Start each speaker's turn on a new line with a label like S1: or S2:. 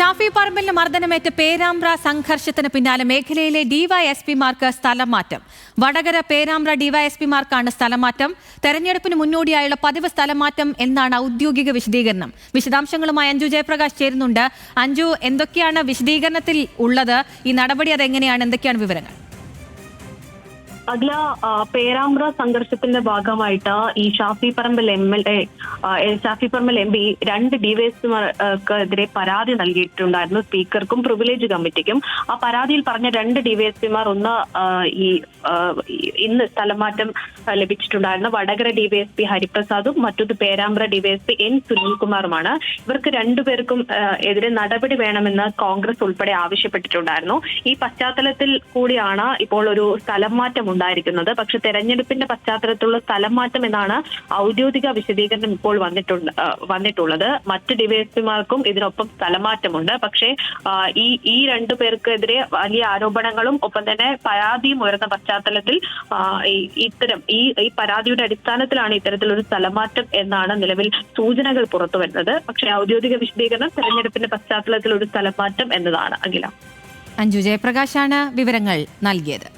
S1: ഷാഫി പറമ്പലിന് മർദ്ദനമേറ്റ പേരാമ്പ്ര സംഘർഷത്തിന് പിന്നാലെ മേഖലയിലെ ഡിവൈഎസ്പിമാർക്ക് സ്ഥലം മാറ്റം വടകര പേരാമ്പ്ര ഡിവൈഎസ്പിമാർക്കാണ് സ്ഥലം മാറ്റം തെരഞ്ഞെടുപ്പിന് മുന്നോടിയായുള്ള പതിവ് സ്ഥലം മാറ്റം എന്നാണ് ഔദ്യോഗിക വിശദീകരണം. വിശദാംശങ്ങളുമായി അഞ്ജു ജയപ്രകാശ് ചേരുന്നുണ്ട്. അഞ്ജു എന്തൊക്കെയാണ് വിശദീകരണത്തിൽ ഉള്ളത്? ഈ നടപടി അതെങ്ങനെയാണ്? എന്തൊക്കെയാണ് വിവരങ്ങൾ?
S2: അഖില പേരാമ്പ്ര സംഘർഷത്തിന്റെ ഭാഗമായിട്ട് ഈ Shafi Parambil M L A Shafi Parambil M P രണ്ട് ഡിവൈഎസ്പിമാർക്കെതിരെ പരാതി നൽകിയിട്ടുണ്ടായിരുന്നു സ്പീക്കർക്കും പ്രിവിലേജ് കമ്മിറ്റിക്കും. ആ പരാതിയിൽ പറഞ്ഞ രണ്ട് ഡിവൈഎസ്പിമാർ ഒന്ന് ഈ ഇന്ന് സ്ഥലമാറ്റം ലഭിച്ചിട്ടുണ്ടായിരുന്നു വടകര ഡിവൈഎസ്പി ഹരിപ്രസാദും മറ്റൊരു പേരാമ്പ്ര ഡിവൈഎസ്പി എൻ സുനിൽകുമാറുമാണ്. ഇവർക്ക് രണ്ടുപേർക്കും എതിരെ നടപടി വേണമെന്ന് കോൺഗ്രസ് ഉൾപ്പെടെ ആവശ്യപ്പെട്ടിട്ടുണ്ടായിരുന്നു. ഈ പശ്ചാത്തലത്തിൽ കൂടിയാണ് ഇപ്പോൾ ഒരു സ്ഥലം മാറ്റം ഉണ്ടായിരിക്കുന്നത്. പക്ഷെ തെരഞ്ഞെടുപ്പിന്റെ പശ്ചാത്തലത്തിലുള്ള സ്ഥലം മാറ്റം എന്നാണ് ഔദ്യോഗിക വിശദീകരണം ഇപ്പോൾ വന്നിട്ടുണ്ട് വന്നിട്ടുള്ളത്. മറ്റ് ഡിവൈഎസ്പിമാർക്കും ഇതിനൊപ്പം സ്ഥലം മാറ്റമുണ്ട് പക്ഷേ ഈ ഈ രണ്ടു പേർക്കെതിരെ വലിയ ആരോപണങ്ങളും ഒപ്പം തന്നെ പരാതിയും ഉയർന്ന പശ്ചാത്തലത്തിൽ ഇത്തരം ഈ ഈ പരാതിയുടെ അടിസ്ഥാനത്തിലാണ് ഇത്തരത്തിലൊരു സ്ഥലമാറ്റം എന്നാണ് നിലവിൽ സൂചനകൾ പുറത്തു വരുന്നത്. പക്ഷേ ഔദ്യോഗിക വിശദീകരണം തെരഞ്ഞെടുപ്പിന്റെ പശ്ചാത്തലത്തിൽ ഒരു സ്ഥലമാറ്റം എന്നതാണ്. അഖില.
S1: അഞ്ജു ജയപ്രകാശാണ് വിവരങ്ങൾ നൽകിയത്.